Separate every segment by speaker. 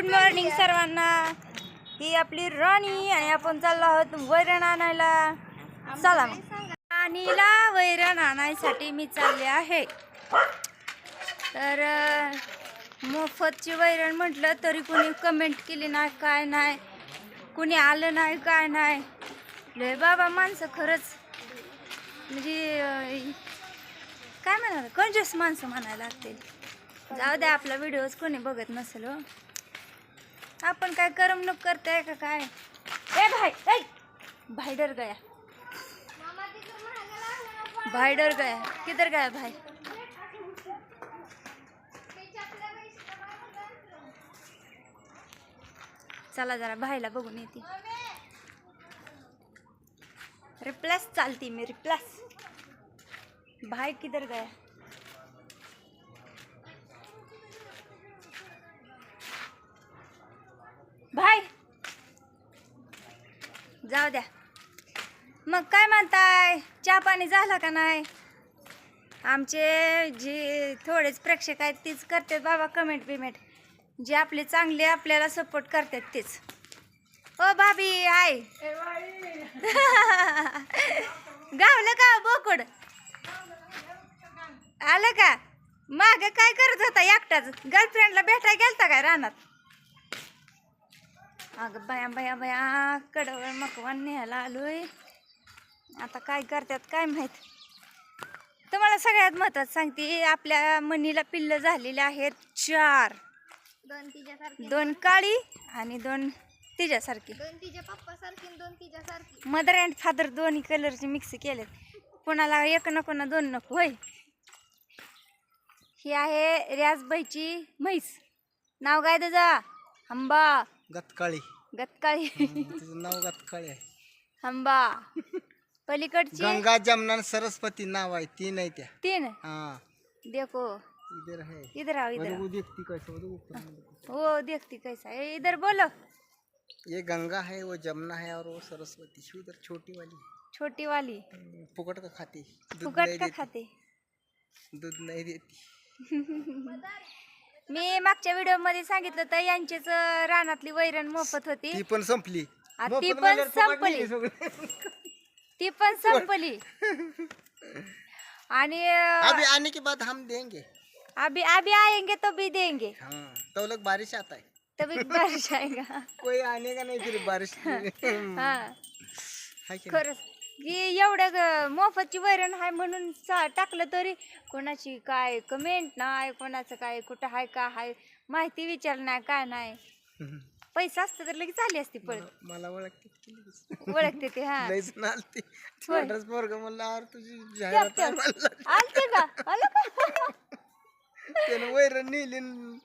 Speaker 1: Good morning सर्वांना. ही आपली राणी आणि आपण चाललो आहोत वैरण आणायला. चला मग. राणीला वैरण आणायसाठी मी चालले आहे. तर मोफतची वैरण म्हटलं तरी कोणी कमेंट केली नाही काय नाही. कुणी आलं नाही काय नाही. लय बाबा माणसं खरंच. म्हणजे काय म्हणाल कंजस माणसं म्हणायला लागतील. जाऊ द्या आपला व्हिडिओज कोणी बघत नसेल हो. आपण काय करमणूक करताय का काय? ए भाई ऐ भाई डर गया. भाई डर गया. किधर गया भाई? चला जरा भाईला बघून येते. रिप्लेस चालती मी, रिप्लेस. भाई किधर गया? भाई जाऊ द्या. मग काय म्हणताय? चहा पाणी झाला का नाही? आमचे जे थोडेच प्रेक्षक आहेत तीच करतात बाबा कमेंट बिमेंट. जे आपले चांगले आपल्याला सपोर्ट करतात तेच. ओ भाभी आय गावलं का हो बोकड? आलं का? माग काय करत होता एकटाच? गर्लफ्रेंडला भेटाय गेलता काय रानात? अगं बया बया बया कडवळ मकवान न्यायला आलोय. आता काय करतात काय माहीत? तुम्हाला सगळ्यात महत्वाचं सांगते आपल्या मनीला पिल्ल झालेले आहेत चार.
Speaker 2: दोन तिच्यासारखी.
Speaker 1: दोन काळी आणि दोन तिच्यासारखी.
Speaker 2: दोन तिच्या पप्पा सारखी दोन तिच्यासारखी.
Speaker 1: मदर अँड फादर दोन्ही कलरचे मिक्स केलेत. कोणाला एक नको ना दोन नको होय. ही आहे रियाजबाईची म्हैस. नाव काय तुझा? हंबा
Speaker 3: गतकाळी.
Speaker 1: गतकाळी.
Speaker 3: तिचं नाव गतकाळी आहे.
Speaker 1: हंबा. पलीकडची?
Speaker 3: गंगा जमना आणि सरस्वती नाव आहे. तीन आहे त्या.
Speaker 1: तीन?
Speaker 3: हाँ.
Speaker 1: देखो.
Speaker 3: इधर है
Speaker 1: इधर आओ इधर आओ.
Speaker 3: देखती कैसे वो तो ऊपर में।
Speaker 1: वो देखती कैसा है इधर बोलो.
Speaker 3: ये गंगा है वो जमुना है और वो सरस्वती वो इधर छोटी वाली है।
Speaker 1: छोटी वाली.
Speaker 3: हम्म, फुकट का खाती दूध
Speaker 1: फुकट
Speaker 3: नहीं
Speaker 1: का
Speaker 3: देती.
Speaker 1: खाते
Speaker 3: दूध नहीं देती.
Speaker 1: मी मागच्या व्हिडिओमध्ये सांगितलं तर यांचीच रानातली वैरण मोफत होती.
Speaker 3: ती पण संपली.
Speaker 1: आ, ती पण
Speaker 3: म्हणल्यावर फुकट
Speaker 1: संपली.
Speaker 3: सगळं.
Speaker 1: ती पण संपली. आणि अं,
Speaker 3: अभी आने के बाद हम देंगे.
Speaker 1: अभी अभी आएंगे तो भी देंगे.
Speaker 3: हाँ तो लोग बारिश आता है.
Speaker 1: तभी बारिश आएगा.
Speaker 3: कोई आने का नहीं फिर बारिश
Speaker 1: हा.
Speaker 3: है क्या
Speaker 1: खरंच. की एवढं ग- मोफतची वैरण आहे म्हणून सा- टाकलं तरी कोणाची काय कमेंट नाही कोणाचं काय कुठं आहे का आहे माहिती विचार नाही काय नाही. पैसा असतं तर लगेच आली असती पळत
Speaker 3: मला ओळखते.
Speaker 1: ओळखते ते हा.
Speaker 3: लईच नालती
Speaker 1: होय.
Speaker 3: छोटाच पोरग म्हणलं अरे तुझी जाहिरात आहे म्हणलं
Speaker 1: आलते का? आलं का?
Speaker 3: त्यानं वैरण नेली न-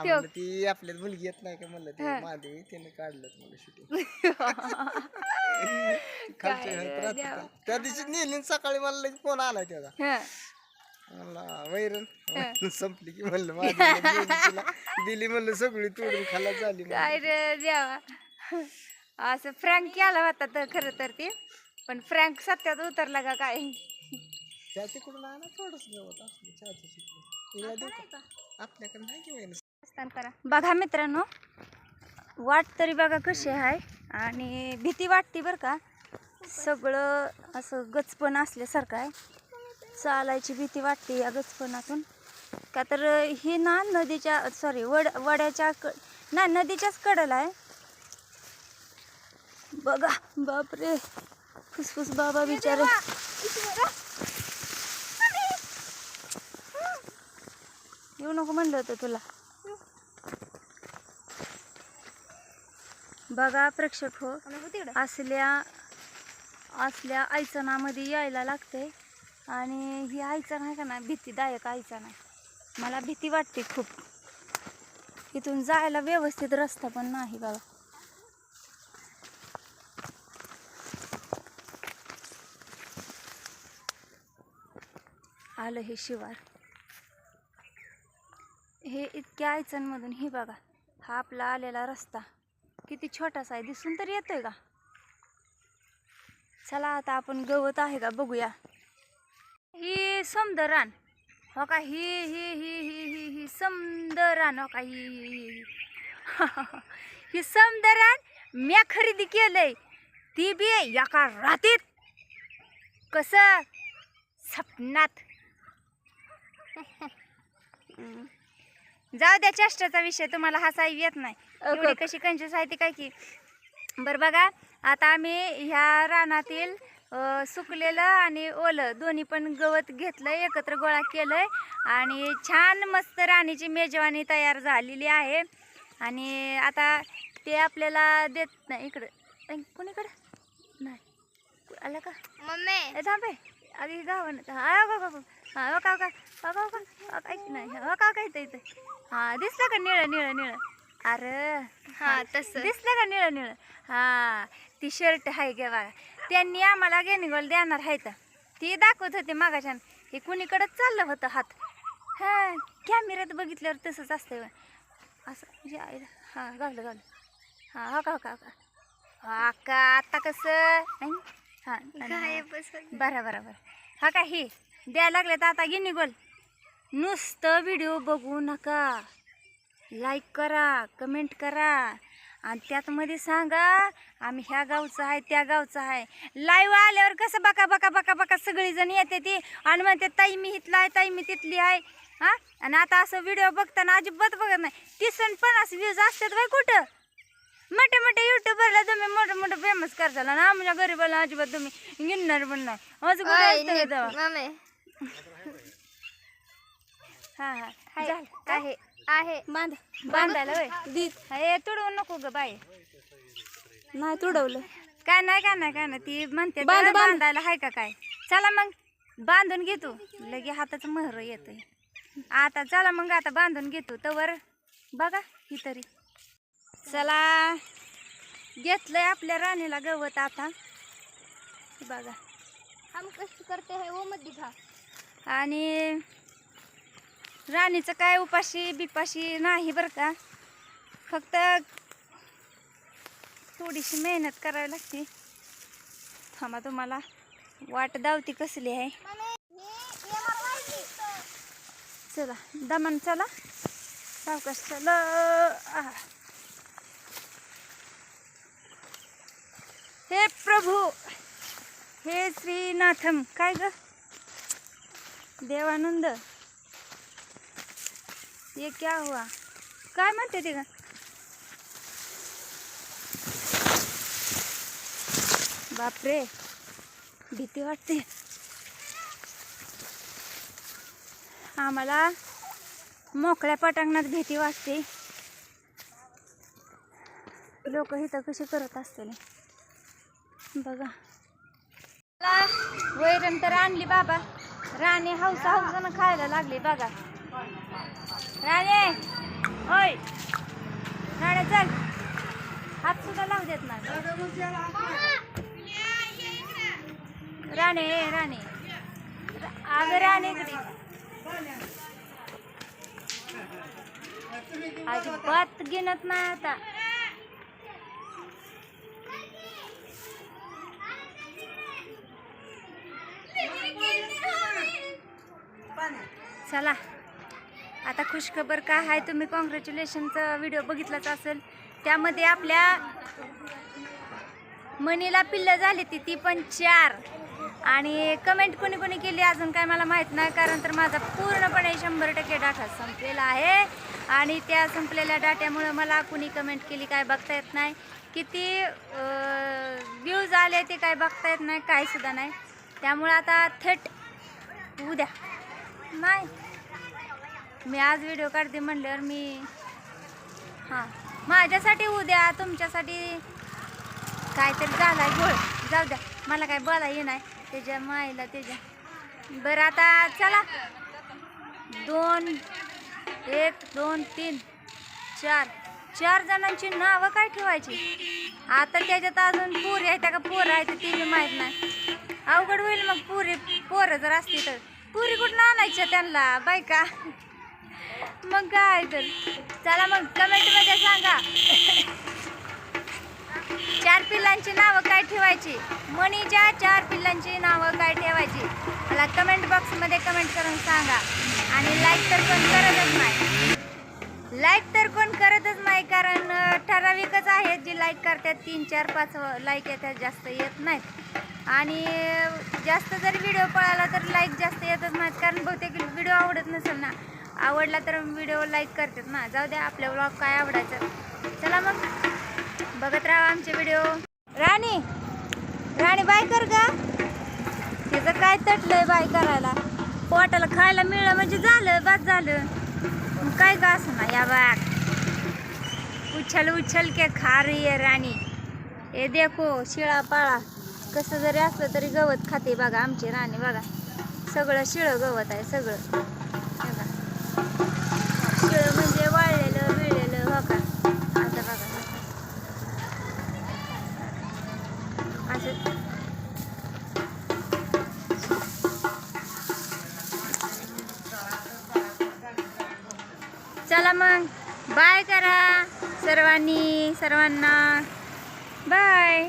Speaker 3: आ म्हणलं ती आपल्यात मुलगी येत नाही का म्हणलं ते त्यानं काढलं मला शूटिंग खालच्या. त्या दिवशी नेली सकाळी मला लगेच फोन आला त्याचा
Speaker 1: हा.
Speaker 3: म्हणला वैरण. संपली की म्हणलं तिला. दिली म्हणलं सगळी तोडून खाला झाली म्हणलं.
Speaker 1: काय रे देवा. असं फ्रँक केला होता तर खरं तर ते. पण फ्रँक सत्यात उतरला का काय?
Speaker 3: त्या तिकडून आणा थोडस गवत असलं चहाचं शिकलं तिला देऊ का? आपल्याकडे नाही की वैरण
Speaker 2: करा
Speaker 1: बघा मित्रांनो वाट तरी बघा कशी आहे आणि भीती वाटते बरं का. सगळं असं गचपण असल्यासारखं आहे. चालायची भीती वाटते या गचपणातून. का तर ही ना नदीच्या सॉरी वड वड्याच्या क ना नदीच्याच कडेला आहे. बघा बापरे. फुसफुस बाबा बिचारे. येऊ नको म्हणलं होतं तुला. बघा प्रेक्षक हो. असल्या असल्या आयचनामध्ये यायला लागते आणि ही आयचण आहे का ना भीतीदायक आयचण आहे मला भीती वाटते खूप. इथून जायला व्यवस्थित रस्ता पण नाही बघा आलं हे शिवार. हे इतक्या अडचणमधून हे बघा. हा आपला आलेला रस्ता. किती छोटासा आहे दिसून तर येतोय का? चला आता आपण गवत आहे का बघूया. ही समदरान. हो का? ही ही ही ही ही ही समदरान. हो का? ही ही ही समदरान म्या खरेदी केलंय. ती बी एका रात्रीत कसं? सपनात. जाऊ द्या चेष्टाचा विषय तुम्हाला हसा येत नाही. एवढी कशी कंजूस आहे ती काय की? बरं बघा आता आम्ही ह्या रानातील सुकलेलं आणि ओलं दोन्ही पण गवत घेतलंय एकत्र गोळा केलंय. आणि छान मस्त राणीची मेजवानी तयार झालेली आहे. आणि आता ते आपल्याला देत नाही. इकडं. कोणीकडं? नाही. आलं का?
Speaker 2: मम्मी.
Speaker 1: थांबे अगे गावन. हा का हा का नाही हो हो का इथं इथं? हा दिसलं का निळं निळं निळं? अरे
Speaker 2: हा तसं.
Speaker 1: दिसलं का निळं निळं? हा ती शर्ट आहे गे बघा त्यांनी आम्हाला गेनिगोल देणार आहे तर. ती दाखवत होती मागाच्या हे कुणीकडं चाललं होतं हात. हा कॅमेऱ्यात बघितल्यावर तसंच असतं असं म्हणजे हा गावलं गावलं हा हो का हो का हो का? हा का आता कसं? नाही? हा? बरं बरं बरं. हा का ही. द्यायला लागले तर आता गिनी गोल नुसतं व्हिडिओ बघू नका. लाईक करा कमेंट करा. आणि त्यात मध्ये सांगा आम्ही ह्या गावचं आहे त्या गावचं आहे. लाईव्ह आल्यावर कसं बका बका बका बका सगळीजण येते ती. आणि म्हणते ताई मी इथला आहे ताई मी तिथली आहे. हा? आणि आता असं व्हिडिओ बघताना अजिबात बघत नाही. तीस आणि पन्नास व्ह्यूज असतात बाई कुठं? मोठे मोठे युट्यूबरला तुम्ही मोठं मोठं फेमस करताल ना आमच्या गरीबाला अजिबात तुम्ही गिनणार पण नाही. हा हा. काय?
Speaker 2: आहे.
Speaker 1: बांध. बांधायला होय. दीद हे तुडवू नको ग बाई.
Speaker 2: नाही तुडवलं.
Speaker 1: काय नाही काय नाही काय नाही. ती म्हणते
Speaker 2: बांध,
Speaker 1: तर
Speaker 2: बांध.
Speaker 1: बांधायला हाय का काय? चला मग. बांधून घेतो लगे हाताचं महर येतंय. आता चला मग आता बांधून घेतो तवर बघा ही तरी चला. घेतलंय आपल्या राणीला गवत आता. बघा.
Speaker 2: हम कष्ट करते हैं वो मत दिखा
Speaker 1: आणि राणीचं काय उपाशी बिपाशी नाही बरं का. फक्त थोडीशी मेहनत करावी लागते. थांबा तुम्हाला. वाट दावती कसली आहे. चला दमन चला. सावकाश चला. आहा. हे प्रभू हे श्रीनाथम. काय ग? देवानंद. ये क्या हुआ? काय म्हणते ते का बापरे भीती वाटते. आम्हाला मोकळ्या पटांगणात भीती वाटते. लोक इथं कशी करत असतील? बघा. वैरण तर आणली बाबा. राणी हौसा हौसानं खायला लागली बघा. राणे! ओय! राणे चल. हात सुद्धा लावू देत नाही. राणे राणे. अगं राणे इकडे. अजिबात गिनत नाही आता. चला. आता खुशखबर काय आहे तुम्ही कॉंग्रॅच्युलेशनचा व्हिडिओ बघितलाच असेल. त्यामध्ये आपल्या मनीला पिल्लं झाली ती ती पण चार. आणि कमेंट कोणी कोणी केली? अजून काय मला माहीत नाही कारण तर माझा पूर्णपणे शंभर टक्के डाटा संपलेला आहे. आणि त्या संपलेल्या डाट्यामुळं मला कुणी कमेंट केली काय बघता येत नाही. किती व्ह्यूज आले ते काय बघता येत नाही काहीसुद्धा नाही. त्यामुळं आता थेट उद्या. नाही. मी आज व्हिडिओ काढते म्हणल्यावर मी हां. माझ्यासाठी उद्या तुमच्यासाठी काहीतरी झालाय. गोळ जाऊ द्या. मला काय बोला ये नाही. त्याच्या माईला त्याच्या बरं आता चला. दोन एक दोन तीन चार. चार जणांची नावं काय ठेवायची? आता त्याच्यात अजून पुरी आहेत का? पोरं आहेत ती बी माहीत नाही. अवघड होईल मग पुरी पोरं जर असती तर. पुरी कुठं आणायच्या त्यांना? बायका? मग काय तर. चला मग कमेंटमध्ये सांगा. चार पिल्लांची नावं काय ठेवायची? मनीच्या चार पिल्लांची नावं काय ठेवायची? मला कमेंट बॉक्समध्ये कमेंट करून सांगा. आणि लाईक तर पण करतच नाही. लाईक तर कोण करतच नाही कारण ठराविकच आहेत जी लाईक करतात. तीन चार पाच लाईक येतात जास्त येत नाहीत. आणि जास्त जर व्हिडिओ पळाला तर लाईक जास्त येतच नाहीत. कारण बहुतेक व्हिडिओ आवडत नसेल ना. आवडला तर व्हिडिओ लाईक करतात ना. जाऊ द्या आपल्या ब्लॉग काय आवडायचं. चला मग. बघत राहा आमचे व्हिडिओ. राणी राणी बाय कर का तिचं काय तटलंय बाय करायला? पोटाला खायला मिळलं म्हणजे झालं बस झालं. काय का असं ना या बाग उछल उछल के खा रही है राणी. हे देखो शिळा पाळा. कसं जरी असलं तरी गवत खाते बघा आमची राणी बघा. सगळं शिळं गवत आहे सगळं. सर्वांनी सर्वांना. बाय